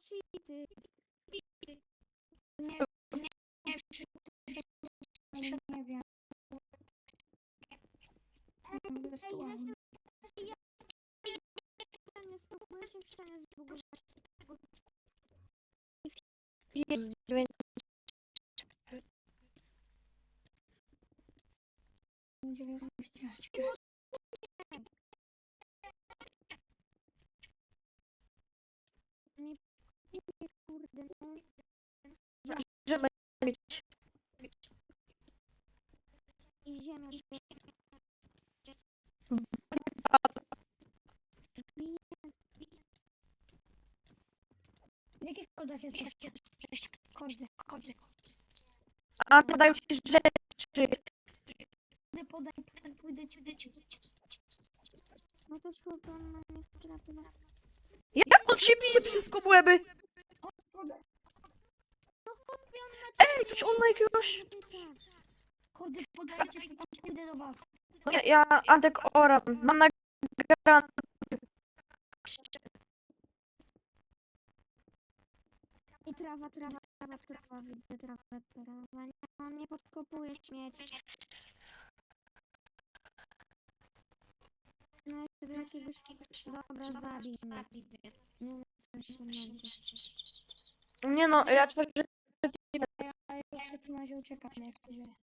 cheaty. Nie, nie, nie, nie wiem. Bez Ej, tła. ja się... Ja... Ścianie, spróbuję się w ścianie zbugować. Jezus, dziewięć- dziewiętnaście. Nie, nie, kurde, no. I ziemia jest. W jakich kodach jesteś? Kody, kody. A podają ci rzeczy. Podaj, podaj, podaj, pójdę ci, pójdę ci. No to chyba on ma nie na... Jak on się bije przez kobłęby? Podaj. No chłopie, czy on ma jakiegoś... Kody podajcie, do was. Ja, ja Antek Oram. Mam nagrane. I trawa, trawa, trawa, trawa, widzę trawę, trawa. Nie, on mnie podkopuje śmieć. No i jakiegoś... Dobra, zabij mnie. Nie wiem, co się. Nie no, ja tworzę... razie uciekam, jak to dzieje.